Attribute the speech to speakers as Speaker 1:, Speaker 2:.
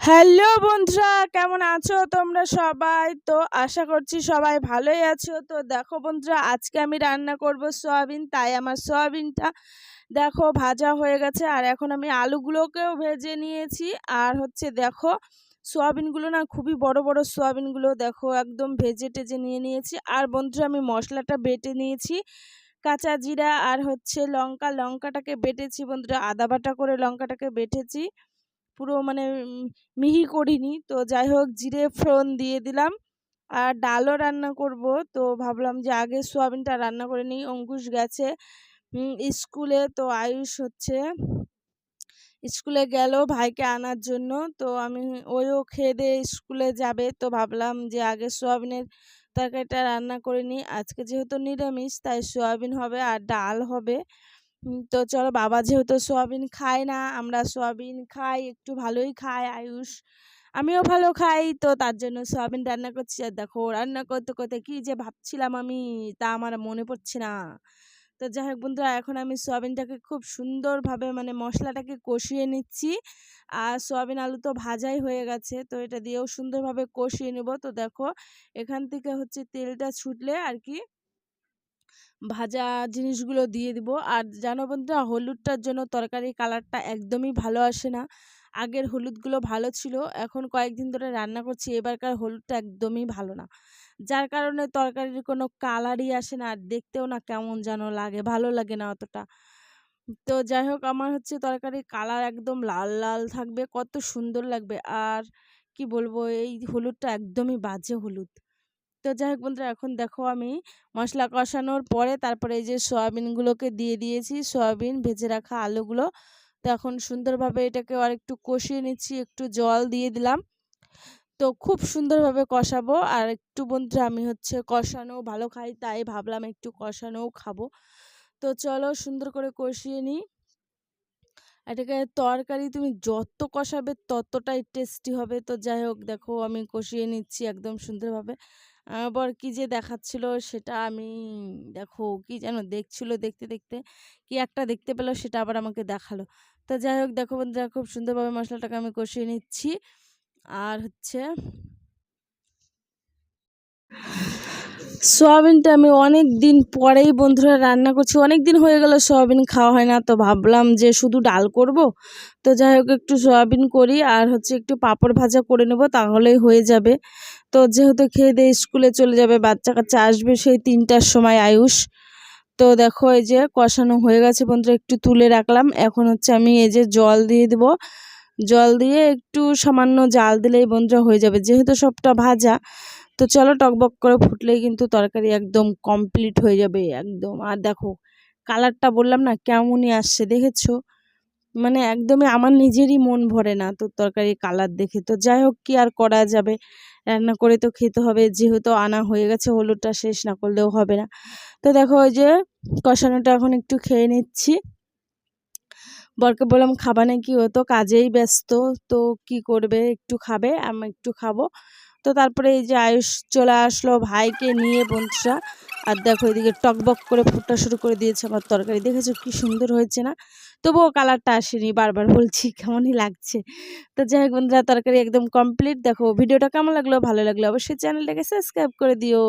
Speaker 1: Hello বন্ধুরা, কেমন আছো তোমরা সবাই? তো আশা করছি সবাই ভালোই আছো। তো দেখো বন্ধুরা, আজকে আমি রান্না করব সয়াবিন, তাই আমার সয়াবিনটা দেখো ভাজা হয়ে গেছে। আর এখন আমি আলুগুলোকেও ভেজে নিয়েছি। আর হচ্ছে দেখো, সোয়াবিনগুলো না খুবই বড় বড় সোয়াবিনগুলো দেখো একদম ভেজে টেজে নিয়ে নিয়েছি। আর বন্ধুরা, আমি মশলাটা বেটে নিয়েছি, কাঁচা জিরা আর হচ্ছে লঙ্কা। লঙ্কাটাকে বেটেছি বন্ধুরা, আদা বাটা করে লঙ্কাটাকে বেটেছি। পুরো মানে মিহি করিনি। তো যাই হোক জিরে, ফোড়ন দিয়ে দিলাম। আর ডালও রান্না করব। তো ভাবলাম যে আগে সোয়াবিনটা রান্না করে নিই। অঙ্কুশ গেছে স্কুলে। তো আয়ুষ হচ্ছে। স্কুলে গেল ভাইকে আনার জন্য। তো আমি ওইও খেয়ে দিয়ে স্কুলে যাবে। তো ভাবলাম যে আগে সোয়াবিনের তরকারিটা রান্না করে নিই। আজকে যেহেতু নিরামিষ, তাই সোয়াবিন হবে আর ডাল হবে। তো চলো বাবা যেহেতু সোয়াবিন খায় না, আমরা সোয়াবিন খাই, একটু ভালোই খাই আয়ুষ। আমিও ভালো খাই, তো তার জন্য সোয়াবিন রান্না করছি। আর দেখো রান্না করতে করতে কী যে ভাবছিলাম আমি, তা আমার মনে পড়ছে না। তো যাই হোক বন্ধুরা, এখন আমি সোয়াবিনটাকে খুব সুন্দরভাবে মানে মশলাটাকে কষিয়ে নিচ্ছি। আর সোয়াবিন আলু তো ভাজাই হয়ে গেছে, তো এটা দিয়েও সুন্দরভাবে কষিয়ে নেব। তো দেখো, এখান থেকে হচ্ছে তেলটা ছুটলে আর কি ভাজা জিনিসগুলো দিয়ে দিব। আর জানো বন্ধুরা, হলুদটার জন্য তরকারির কালারটা একদমই ভালো আসে না। আগের হলুদগুলো ভালো ছিল, এখন কয়েকদিন ধরে রান্না করছি, এবারকার হলুদটা একদমই ভালো না। যার কারণে তরকারির কোনো কালারই আসে না, আর দেখতেও না কেমন যেন লাগে, ভালো লাগে না অতটা। তো যাই হোক, আমার হচ্ছে তরকারির কালার একদম লাল লাল থাকবে, কত সুন্দর লাগবে। আর কি বলব, এই হলুদটা একদমই বাজে হলুদ। তো যাই হোক বন্ধুরা, এখন দেখো আমি মশলা কষানোর পরে তারপরে এই যে সয়াবিনগুলোকে দিয়ে দিয়েছি। সয়াবিন ভেজে রাখা আলুগুলো। তো এখন সুন্দরভাবে এটাকে আর একটু কষিয়ে নিচ্ছি, একটু জল দিয়ে দিলাম। তো খুব সুন্দরভাবে কষাবো। আর একটু বন্ধুরা আমি হচ্ছে কষানো ভালো খাই, তাই ভাবলাম একটু কষানোও খাব। তো চলো সুন্দর করে কষিয়ে নিই। এটাকে তরকারি তুমি যত কষাবে ততটাই টেস্টি হবে। তো যাই হোক দেখো আমি কষিয়ে নিচ্ছি একদম সুন্দরভাবে। আবার কি যে দেখাচ্ছিল সেটা আমি দেখো কি যেন দেখছিল দেখতে দেখতে কি একটা দেখতে পেল সেটা আবার আমাকে দেখাল। তা যাই হোক দেখো বন্ধুরা, খুব সুন্দরভাবে মশলাটাকে আমি কষিয়ে নিচ্ছি। আর হচ্ছে সোয়াবিনটা আমি অনেক দিন পরেই বন্ধুরা রান্না করছি। অনেক দিন হয়ে গেল সোয়াবিন খাওয়া হয় না, তো ভাবলাম যে শুধু ডাল করব। তো যাই হোক, একটু সোয়াবিন করি আর হচ্ছে একটু পাঁপড় ভাজা করে নেব, তাহলেই হয়ে যাবে। তো যেহেতু খেয়ে দিয়ে স্কুলে চলে যাবে, বাচ্চা কাচ্চা আসবে সেই তিনটার সময় আয়ুষ। তো দেখো এই যে কষানো হয়ে গেছে বন্ধুরা, একটু তুলে রাখলাম। এখন হচ্ছে আমি এই যে জল দিয়ে দেব। জল দিয়ে একটু সামান্য জাল দিলেই বন্ধুরা হয়ে যাবে, যেহেতু সবটা ভাজা। তো চলো টকবক করে ফুটলেই কিন্তু তরকারি একদম কমপ্লিট হয়ে যাবে, একদম। আর দেখো কালারটা বললাম না, কেমনই আসছে দেখেছ? মানে একদমই আমার নিজেরই মন ভরে না তো তরকারি কালার দেখে। তো যাই হোক, কি আর করা যাবে? রান্না করে তো খেতে হবে, যেহেতু আনা হয়ে গেছে, হলুদটা শেষ না করলেও হবে না। তো দেখো, ওই যে কষানোটা এখন একটু খেয়ে নিচ্ছি। বরকে বললাম, খাবা নাকি? ও তো কাজেই ব্যস্ত, তো কি করবে? একটু খাবে, আমি একটু খাব। তো তারপরে এই যে আয়ুষ চলে আসলো ভাইকে নিয়ে বন্ধুরা। আর দেখো এদিকে টকবক করে ফুটটা শুরু করে দিয়েছে আমার তরকারি। দেখেছ কি সুন্দর হয়েছে না? তবুও কালারটা আসেনি, বারবার বলছি কেমনই লাগছে। তো যাই হোক বন্ধুরা, তরকারি একদম কমপ্লিট দেখো, ভিডিওটা কেমন লাগল, ভালো লাগল অবশ্যই চ্যানেলটাকে সাবস্ক্রাইব করে দিও।